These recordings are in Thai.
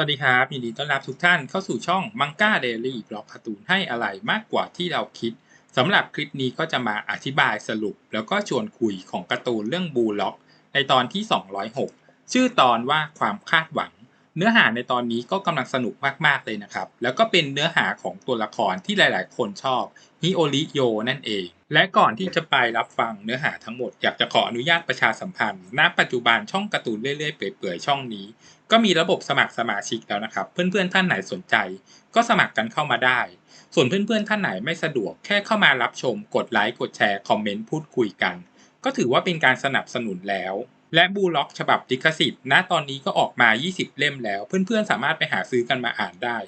วัสดีครับ ยินดีต้อนรับทุกท่านเข้าสู่ช่องมังก้าเดลี่บล็อกการ์ตูนให้อะไรมากกว่าที่เราคิดสำหรับคลิปนี้ก็จะมาอธิบายสรุป แล้วก็ชวนคุยของการ์ตูนเรื่องบูล็อก ในตอนที่ 206 ชื่อตอนว่าความคาดหวัง เนื้อหาในตอนนี้ก็กำลังสนุกมากๆเลยนะครับ แล้วก็เป็นเนื้อหาของตัวละครที่หลายๆ คนชอบฮิโอริโยนั่นเอง และก่อนที่จะไปรับฟังเนื้อหาทั้งหมด อยากจะขออนุญาตประชาสัมพันธ์ณปัจจุบันช่องการ์ตูนเรื่อยๆเปื่อยๆช่องนี้ ก็มีระบบสมัครสมาชิกแล้วนะครับ เพื่อนๆท่านไหนสนใจ ก็สมัครกันเข้ามาได้ ส่วนเพื่อนๆท่านไหนไม่สะดวกแค่เข้ามารับชม กดไลค์กดแชร์คอมเมนต์พูดคุยกัน ก็ถือว่าเป็นการสนับสนุนแล้ว และบูล็อกฉบับดิคสิทธิ์ณตอนนี้ก็ออกมา 20 เล่มแล้ว เพื่อนๆสามารถไปหาซื้อกันมาอ่านได้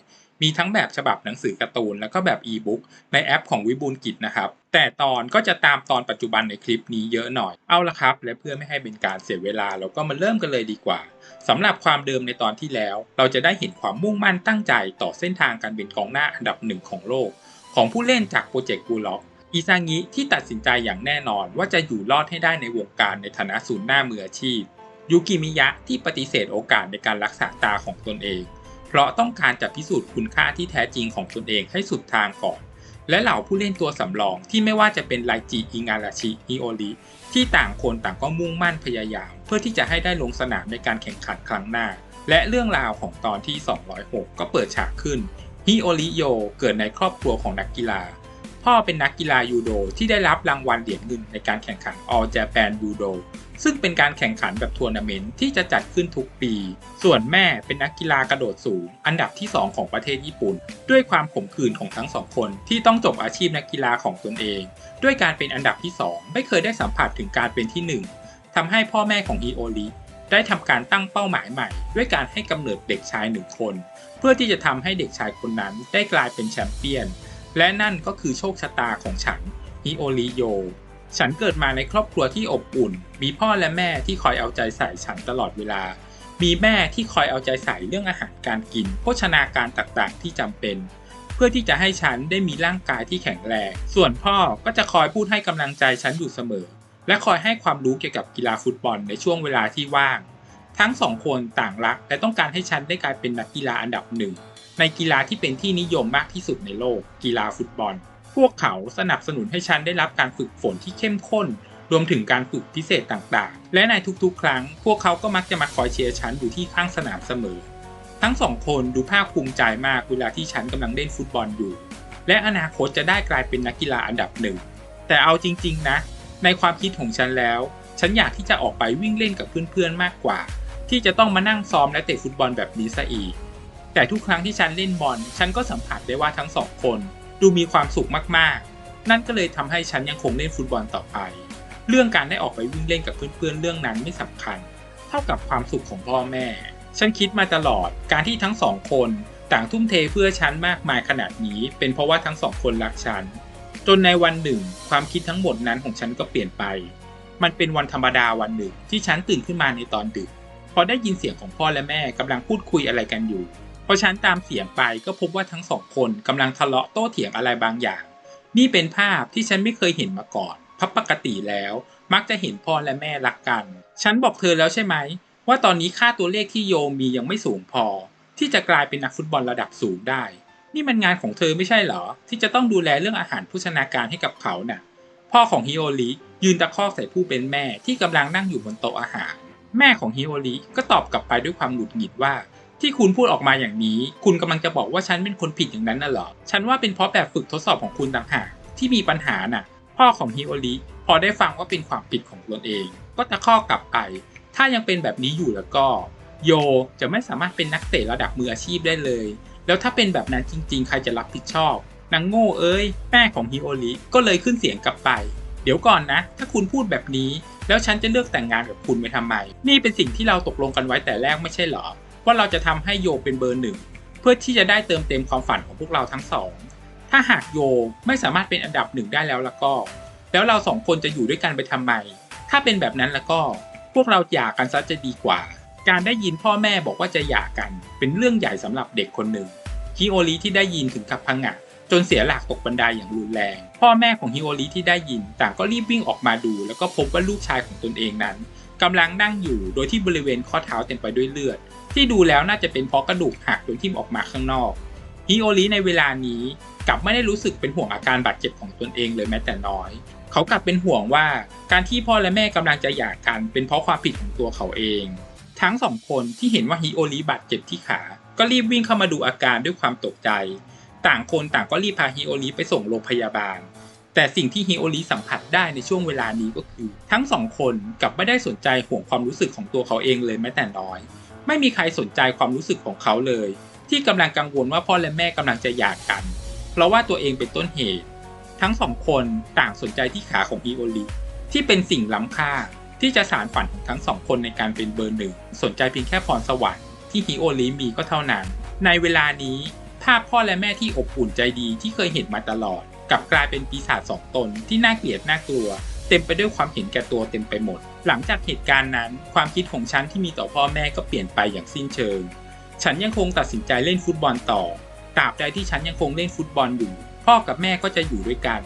มีทั้งแบบฉบับหนังสือการ์ตูน แล้วก็แบบอีบุ๊กในแอปของวิบูลกิจนะครับ แต่ตอนก็จะตามตอนปัจจุบันในคลิปนี้เยอะหน่อย เอาละครับ และเพื่อไม่ให้เป็นการเสียเวลา เราก็มาเริ่มกันเลยดีกว่าสำหรับความเดิมในตอนที่แล้ว เราจะได้เห็นความมุ่งมั่นตั้งใจต่อเส้นทางการเป็นกองหน้าอันดับหนึ่งของโลก ของผู้เล่นจากโปรเจกต์บูล็อกอิซางิที่ตัดสินใจอย่างแน่นอนว่าจะอยู่รอดให้ได้ในวงการในฐานะศูนย์หน้ามืออาชีพยูกิมิยะที่ปฏิเสธโอกาสในการรักษาตาของตนเอง เพราะต้องการจะพิสูจน์คุณค่าที่แท้จริงของตนเองให้สุดทางก่อน และเหล่าผู้เล่นตัวสำรองที่ไม่ว่าจะเป็นไลจิอิงาราชิฮิโอริที่ต่างคนต่างก็มุ่งมั่นพยายาม เพื่อที่จะให้ได้ลงสนามในการแข่งขันครั้งหน้า และเรื่องราวของตอนที่ 206 ก็เปิดฉากขึ้นฮิโอริโยเกิดในครอบครัวของนักกีฬา พ่อเป็นนักกีฬายูโดที่ได้รับรางวัลเหรียญเงินในการแข่งขัน All Japan Judo ซึ่งเป็นการแข่งขันแบบทัวร์นาเมนต์ที่จะจัดขึ้นทุกปี ส่วนแม่เป็นนักกีฬากระโดดสูง อันดับที่ 2 ของประเทศญี่ปุ่น ด้วยความขมขื่นของทั้งสองคนที่ต้องจบอาชีพนักกีฬาของตนเอง ด้วยการเป็นอันดับที่ 2 ไม่เคยได้สัมผัสถึงการเป็นที่ 1ทำให้พ่อแม่ของฮิโอริได้ทำการตั้งเป้าหมายใหม่ ด้วยการให้กำเนิดเด็กชายหนึ่งคน เพื่อที่จะทำให้เด็กชายคนนั้นได้กลายเป็นแชมเปี้ยน และนั่นก็คือโชคชะตาของฉันฮิโอริโย ฉันเกิดมาในครอบครัวที่อบอุ่น มีพ่อและแม่ที่คอยเอาใจใส่ฉันตลอดเวลา มีแม่ที่คอยเอาใจใส่เรื่องอาหารการกิน โภชนาการต่างๆ ที่จำเป็น เพื่อที่จะให้ฉันได้มีร่างกายที่แข็งแรง ส่วนพ่อก็จะคอยพูดให้กำลังใจฉันอยู่เสมอ และคอยให้ความรู้เกี่ยวกับกีฬาฟุตบอลในช่วงเวลาที่ว่าง ทั้งสองคนต่างรัก และต้องการให้ฉันได้กลายเป็นนักกีฬาอันดับหนึ่งในกีฬาที่เป็นที่นิยมมากที่สุดในโลก กีฬาฟุตบอล พวกเขาสนับสนุนให้ฉันได้รับการฝึกฝนที่เข้มข้น รวมถึงการฝึกพิเศษต่างๆ และในทุกๆ ครั้ง พวกเขาก็มักจะมาคอยเชียร์ฉันอยู่ที่ข้างสนามเสมอ ทั้งสองคนดูภาคภูมิใจมากเวลาที่ฉันกำลังเล่นฟุตบอลอยู่ และอนาคตจะได้กลายเป็นนักกีฬาอันดับหนึ่ง แต่เอาจริง ๆ นะ ในความคิดของฉันแล้ว ฉันอยากที่จะออกไปวิ่งเล่นกับเพื่อนๆ มากกว่า ที่จะต้องมานั่งซ้อมและเตะฟุตบอลแบบนี้ซะอีก แต่ทุกครั้งที่ฉันเล่นบอล ฉันก็สัมผัสได้ว่าทั้งสองคน ดูมีความสุขมากๆ นั่นก็เลยทำให้ฉันยังคงเล่นฟุตบอลต่อไป เรื่องการได้ออกไปวิ่งเล่นกับเพื่อนๆเรื่องนั้นไม่สำคัญ เท่ากับความสุขของพ่อแม่ ฉันคิดมาตลอดการที่ทั้งสองคนต่างทุ่มเทเพื่อฉันมากมายขนาดนี้ เป็นเพราะว่าทั้งสองคนรักฉัน จนในวันหนึ่ง ความคิดทั้งหมดนั้นของฉันก็เปลี่ยนไป มันเป็นวันธรรมดาวันหนึ่งที่ฉันตื่นขึ้นมาในตอนดึก พอได้ยินเสียงของพ่อและแม่กำลังพูดคุยอะไรกันอยู่ พอฉันตามเสียงไปก็พบว่าทั้งสองคนกำลังทะเลาะโต้เถียงอะไรบางอย่าง นี่เป็นภาพที่ฉันไม่เคยเห็นมาก่อนเพราะปกติแล้ว มักจะเห็นพ่อและแม่รักกัน ฉันบอกเธอแล้วใช่ไหม ว่าตอนนี้ค่าตัวเลขที่โยมมียังไม่สูงพอ ที่จะกลายเป็นนักฟุตบอลระดับสูงได้ นี่มันงานของเธอไม่ใช่เหรอ ที่จะต้องดูแลเรื่องอาหารโภชนาการให้กับเขาน่ะ พ่อของฮิโอริยืนตะคอกใส่ผู้เป็นแม่ที่กำลังนั่งอยู่บนโต๊ะอาหาร แม่ของฮิโอริก็ตอบกลับไปด้วยความหงุดหงิดว่า ที่คุณพูดออกมาอย่างนี้ คุณกำลังจะบอกว่าฉันเป็นคนผิดอย่างนั้นน่ะเหรอ ฉันว่าเป็นเพราะแบบฝึกทดสอบของคุณต่างหากที่มีปัญหาน่ะ พ่อของฮิโอริพอได้ฟังว่าเป็นความผิดของตนเอง ก็ตะคอกกลับไป ถ้ายังเป็นแบบนี้อยู่แล้วก็ โยจะไม่สามารถเป็นนักเตะระดับมืออาชีพได้เลย แล้วถ้าเป็นแบบนั้นจริง ๆ ใครจะรับผิดชอบนางโง่เอ้ยแม่ของฮิโอริก็เลยขึ้นเสียงกลับไป เดี๋ยวก่อนนะ ถ้าคุณพูดแบบนี้ แล้วฉันจะเลือกแต่งงานกับคุณไปทำไม นี่เป็นสิ่งที่เราตกลงกันไว้แต่แรกไม่ใช่เหรอ ว่าเราจะทำให้โยเป็นเบอร์หนึ่งเพื่อที่จะได้เติมเต็มความฝันของพวกเราทั้งสอง ถ้าหากโยไม่สามารถเป็นอันดับหนึ่งได้แล้วล้วก็ แล้วเราสองคนจะอยู่ด้วยกันไปทำไม ถ้าเป็นแบบนั้นล้วก็ พวกเราหย่ากันซะจะดีกว่า การได้ยินพ่อแม่บอกว่าจะหย่ากันเป็นเรื่องใหญ่สำหรับเด็กคนหนึ่งฮิโอริที่ได้ยินถึงกับพังงะจนเสียหลักตกบันไดอย่างรุนแรง พ่อแม่ของฮิโอริที่ได้ยิน ต่างก็รีบวิ่งออกมาดู แล้วก็พบว่าลูกชายของตนเองนั้นกำลังนั่งอยู่โดยที่บริเวณข้อเท้าเต็มไปด้วยเลือด ที่ดูแล้วน่าจะเป็นเพราะกระดูกหักจนทิ่มออกมาข้างนอกฮิโอริในเวลานี้กลับไม่ได้รู้สึกเป็นห่วงอาการบาดเจ็บของตนเองเลยแม้แต่น้อย เขากลับเป็นห่วงว่าการที่พ่อและแม่กำลังจะหย่ากันเป็นเพราะความผิดของตัวเขาเอง ทั้งสองคนที่เห็นว่าฮิโอริบาดเจ็บที่ขา ก็รีบวิ่งเข้ามาดูอาการด้วยความตกใจ ต่างคนต่างก็รีบพาฮิโอริไปส่งโรงพยาบาล แต่สิ่งที่ฮิโอริสัมผัสได้ในช่วงเวลานี้ก็คือ ทั้งสองคนกลับไม่ได้สนใจห่วงความรู้สึกของตัวเขาเองเลยแม้แต่น้อย ไม่มีใครสนใจความรู้สึกของเขาเลย ที่กำลังกังวลว่าพ่อและแม่กำลังจะหย่ากัน เพราะว่าตัวเองเป็นต้นเหตุ ทั้งสองคนต่างสนใจที่ขาของฮิโอริที่เป็นสิ่งล้ำค่าที่จะสารฝันของทั้งสองคนในการเป็นเบอร์หนึ่ง สนใจเพียงแค่พรสวรรค์ที่ฮิโอริมีก็เท่านั้น ในเวลานี้ภาพพ่อและแม่ที่อบอุ่นใจดีที่เคยเห็นมาตลอด กลับกลายเป็นปีศาจสองตนที่น่าเกลียดน่ากลัว เต็มไปด้วยความเห็นแก่ตัวเต็มไปหมด หลังจากเหตุการณ์นั้น ความคิดของฉันที่มีต่อพ่อแม่ก็เปลี่ยนไปอย่างสิ้นเชิง ฉันยังคงตัดสินใจเล่นฟุตบอลต่อ ตราบใดที่ฉันยังคงเล่นฟุตบอลอยู่ พ่อกับแม่ก็จะอยู่ด้วยกัน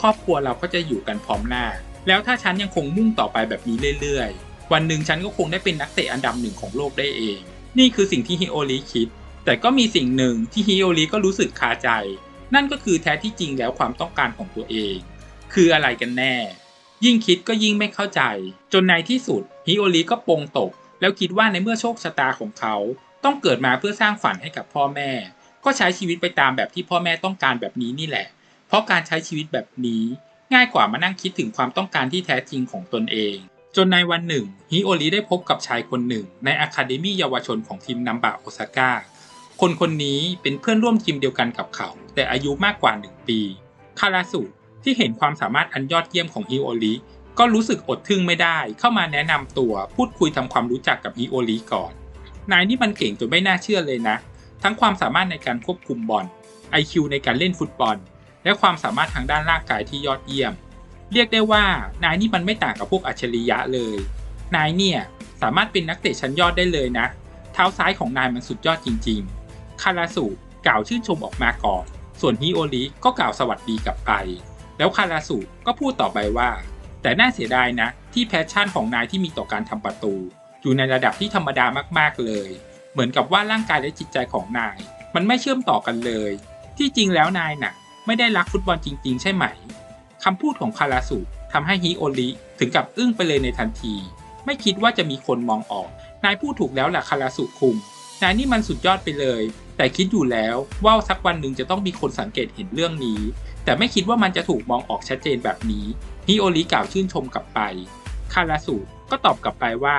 ครอบครัวเราก็จะอยู่กันพร้อมหน้า แล้วถ้าฉันยังคงมุ่งต่อไปแบบนี้เรื่อยๆ วันหนึ่งฉันก็คงได้เป็นนักเตะอันดับหนึ่งของโลกได้เอง นี่คือสิ่งที่ฮิโอริคิด แต่ก็มีสิ่งหนึ่งที่ฮิโอริก็รู้สึกคาใจ นั่นก็คือแท้ที่จริงแล้วความต้องการของตัวเอง คืออะไรกันแน่ ยิ่งคิดก็ยิ่งไม่เข้าใจ จนในที่สุดฮิโอริก็ปงตก แล้วคิดว่าในเมื่อโชคชะตาของเขาต้องเกิดมาเพื่อสร้างฝันให้กับพ่อแม่ ก็ใช้ชีวิตไปตามแบบที่พ่อแม่ต้องการแบบนี้นี่แหละ เพราะการใช้ชีวิตแบบนี้ ง่ายกว่ามานั่งคิดถึงความต้องการที่แท้จริงของตนเอง จนในวันหนึ่งฮิโอริได้พบกับชายคนหนึ่ง ในอะคาเดมี่เยาวชนของทีมนัมบะโอซาก้าคนคนนี้เป็นเพื่อนร่วมทีมเดียวกันกับเขา แต่อายุมากกว่า1ปีคาราสุ ที่เห็นความสามารถอันยอดเยี่ยมของฮิโอริก็รู้สึกอดทึ่งไม่ได้ เข้ามาแนะนำตัวพูดคุยทำความรู้จักกับฮิโอริก่อน นายนี่มันเก่งจนไม่น่าเชื่อเลยนะ ทั้งความสามารถในการควบคุมบอล IQ ในการเล่นฟุตบอล และความสามารถทางด้านร่างกายที่ยอดเยี่ยม เรียกได้ว่านายนี่มันไม่ต่างกับพวกอัจฉริยะเลย นายเนี่ยสามารถเป็นนักเตะชั้นยอดได้เลยนะ เท้าซ้ายของนายมันสุดยอดจริง ๆ คาราสุกล่าวชื่นชมออกมาก่อน ส่วนฮิโอริก็กล่าวสวัสดีกลับไป แล้วคาราสุก็พูดต่อไปว่า แต่น่าเสียดายนะ ที่แพชชั่นของนายที่มีต่อการทำประตู อยู่ในระดับที่ธรรมดามากๆเลย เหมือนกับว่าร่างกายและจิตใจของนาย มันไม่เชื่อมต่อกันเลย ที่จริงแล้วนายน่ะ ไม่ได้รักฟุตบอลจริง ๆ ใช่ไหมคำพูดของคาราสุทำให้ฮิโอริถึงกับอึ้งไปเลยในทันที ไม่คิดว่าจะมีคนมองออก นายพูดถูกแล้วแหละคาราสุคุงนายนี่มันสุดยอดไปเลย แต่คิดอยู่แล้วว่าสักวันหนึ่งจะต้องมีคนสังเกตเห็นเรื่องนี้ แต่ไม่คิดว่ามันจะถูกมองออกชัดเจนแบบนี้ฮิโอริกล่าวชื่นชมกลับไป คาราสุก็ตอบกลับไปว่า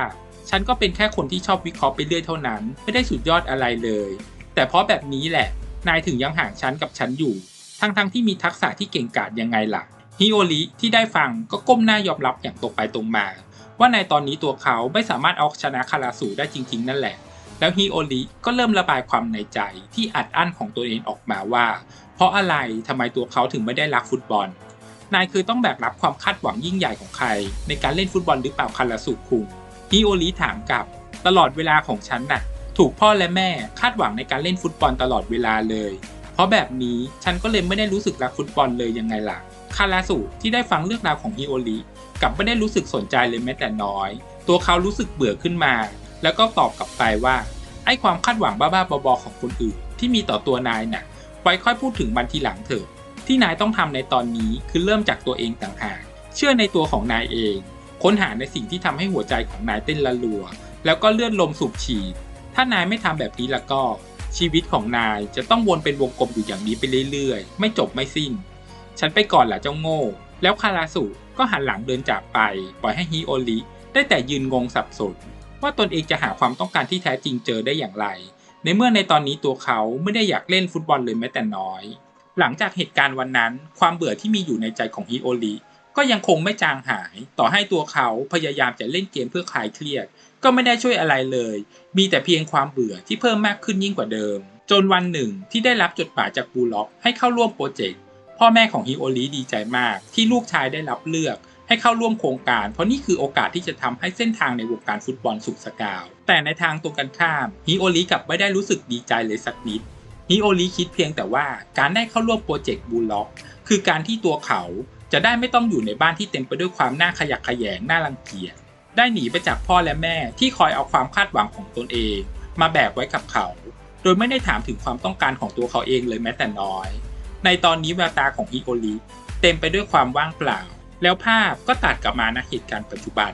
ฉันก็เป็นแค่คนที่ชอบวิเคราะห์ไปเรื่อยเท่านั้น ไม่ได้สุดยอดอะไรเลย แต่เพราะแบบนี้แหละ นายถึงยังห่างฉันกับฉันอยู่ ทั้งๆทที่มีทักษะที่เก่งกาจยังไงล่ะฮิโอริที่ได้ฟังก็ก้มหน้ายอมรับอย่างตรงไปตรงมา ว่าในตอนนี้ตัวเขาไม่สามารถเอาชนะคาราสุได้จริง ๆ นั่นแหละ แล้วฮิโอริก็เริ่มระบายความในใจที่อัดอั้นของตัวเองออกมาว่า เพราะอะไรทำไมตัวเขาถึงไม่ได้รักฟุตบอล นายคือต้องแบกรับความคาดหวังยิ่งใหญ่ของใคร ในการเล่นฟุตบอลหรือเปล่าคาราสุคุงฮิโอริถามกลับ ตลอดเวลาของฉันน่ะ ถูกพ่อและแม่คาดหวังในการเล่นฟุตบอลตลอดเวลาเลย เพราะแบบนี้ฉันก็เลยไม่ได้รู้สึกรักฟุตบอลเลยยังไงล่ะคาราสุที่ได้ฟังเรื่องราวของฮิโอริกับไม่ได้รู้สึกสนใจเลยแม้แต่น้อย ตัวเขารู้สึกเบื่อขึ้นมา แล้วก็ตอบกลับไปว่า ไอ้ความคาดหวังบ้าๆบอๆของคนอื่น ที่มีต่อตัวนายน่ะไว้ค่อยพูดถึงมันทีหลังเถอะ ที่นายต้องทำในตอนนี้คือเริ่มจากตัวเองต่างหาก เชื่อในตัวของนายเอง ค้นหาในสิ่งที่ทำให้หัวใจของนายเต้นละลัว แล้วก็เลือนลมสูบฉีด ถ้านายไม่ทำแบบนี้ล้วก็ ชีวิตของนายจะต้องวนเป็นวงกลมอยู่อย่างนี้ไปเรื่อยๆ ไม่จบไม่สิ้น ฉันไปก่อนละเจ้าโง่ แล้วคาราสุก็หันหลังเดินจากไป ปล่อยให้ฮิโอริได้แต่ยืนงงสับสน ว่าตนเองจะหาความต้องการที่แท้จริงเจอได้อย่างไร ในเมื่อในตอนนี้ตัวเขาไม่ได้อยากเล่นฟุตบอลเลยแม้แต่น้อย หลังจากเหตุการณ์วันนั้น ความเบื่อที่มีอยู่ในใจของฮิโอริก็ยังคงไม่จางหาย ต่อให้ตัวเขาพยายามจะเล่นเกมเพื่อคลายเครียด ก็ไม่ได้ช่วยอะไรเลย มีแต่เพียงความเบื่อที่เพิ่มมากขึ้นยิ่งกว่าเดิม จนวันหนึ่งที่ได้รับจดหมายจากบูล็อกให้เข้าร่วมโปรเจกต์ พ่อแม่ของฮิโอริดีใจมากที่ลูกชายได้รับเลือก ให้เข้าร่วมโครงการ เพราะนี่คือโอกาสที่จะทำให้เส้นทางในวงการฟุตบอลสุกสกาว แต่ในทางตรงกันข้ามฮิโอริกลับไม่ได้รู้สึกดีใจเลยสักนิดฮิโอริคิดเพียงแต่ว่าการได้เข้าร่วมโปรเจกต์บูล็อก คือการที่ตัวเขาจะได้ไม่ต้องอยู่ในบ้านที่เต็มไปด้วยความน่าขยักขยงน่ารังเกียจได้หนีไปจากพ่อและแม่ที่คอยเอาความคาดหวังของตนเอง มาแบกไว้กับเขา โดยไม่ได้ถามถึงความต้องการของตัวเขาเองเลยแม้แต่น้อย ในตอนนี้แววตาของฮิโอริเต็มไปด้วยความว่างเปล่า แล้วภาพก็ตัดกลับมาณเหตุการณ์ปัจจุบัน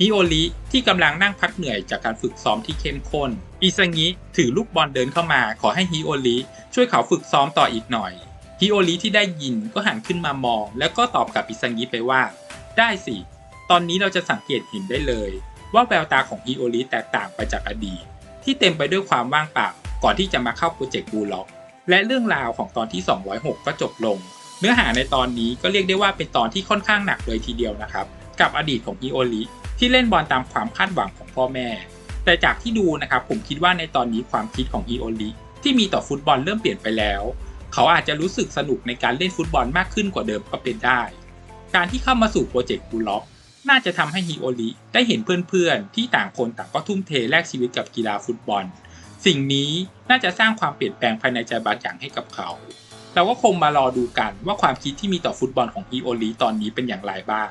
ฮิโอริที่กำลังนั่งพักเหนื่อยจากการฝึกซ้อมที่เข้มข้น อิซางิถือลูกบอลเดินเข้ามา ขอให้ฮิโอริช่วยเขาฝึกซ้อมต่ออีกหน่อยฮิโอริที่ได้ยินก็หันขึ้นมามอง แล้วก็ตอบกับอิซางิไปว่า ได้สิ ตอนนี้เราจะสังเกตเห็นได้เลย ว่าแววตาของฮิโอริแตกต่างไปจากอดีต ที่เต็มไปด้วยความว่างเปล่าก่อนที่จะมาเข้าโปรเจกต์บูล็อกและเรื่องราวของตอนที่ 206 ก็จบลง เนื้อหาในตอนนี้ก็เรียกได้ว่าเป็นตอนที่ค่อนข้างหนักเลยทีเดียวนะครับ กับอดีตของฮิโอริที่เล่นบอลตามความคาดหวังของพ่อแม่ แต่จากที่ดูนะครับผมคิดว่าในตอนนี้ความคิดของฮิโอริที่มีต่อฟุตบอลเริ่มเปลี่ยนไปแล้ว เขาอาจจะรู้สึกสนุกในการเล่นฟุตบอลมากขึ้นกว่าเดิมก็เป็นได้ การที่เข้ามาสู่โปรเจกต์บูล็อกน่าจะทำให้ฮิโอริได้เห็นเพื่อนๆ ที่ต่างคนต่างก็ทุ่มเทแลกชีวิตกับกีฬาฟุตบอล สิ่งนี้น่าจะสร้างความเปลี่ยนแปลงภายในใจบางอย่างให้กับเขา เราก็คงมารอดูกันว่าความคิดที่มีต่อฟุตบอลของฮิโอริตอนนี้เป็นอย่างไรบ้าง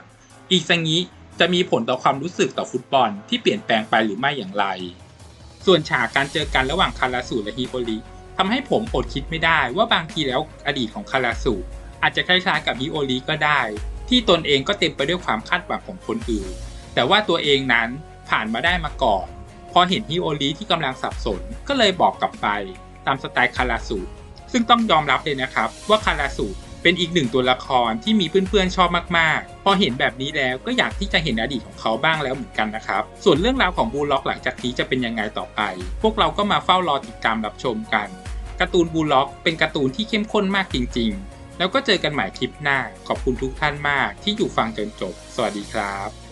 อีกสังนี้จะมีผลต่อความรู้สึกต่อฟุตบอลที่เปลี่ยนแปลงไปหรือไม่อย่างไร ส่วนฉากการเจอกันระหว่างคาราสุและฮิโอริทำให้ผมอดคิดไม่ได้ว่าบางทีแล้วอดีตของคาราสุอาจจะคล้ายๆกับฮิโอริก็ได้ ที่ตนเองก็เต็มไปด้วยความคาดหวังของคนอื่น แต่ว่าตัวเองนั้นผ่านมาได้มาก่อน พอเห็นฮิโอริที่กำลังสับสนก็เลยบอกกลับไป ตามสไตล์คาราสุ ซึ่งต้องยอมรับเลยนะครับ ว่าคาราสุเป็นอีกหนึ่งตัวละครที่มีเพื่อนๆชอบมากๆ พอเห็นแบบนี้แล้วก็อยากที่จะเห็นอดีตของเขาบ้างแล้วเหมือนกันนะครับ ส่วนเรื่องราวของบูลล็อกหลังจากนี้จะเป็นยังไงต่อไป พวกเราก็มาเฝ้ารอติดตามรับชมกัน การ์ตูนบูลล็อก เป็นการ์ตูนที่เข้มข้นมากจริง ๆ แล้วก็เจอกันใหม่คลิปหน้า ขอบคุณทุกท่านมากที่อยู่ฟังจนจบ สวัสดีครับ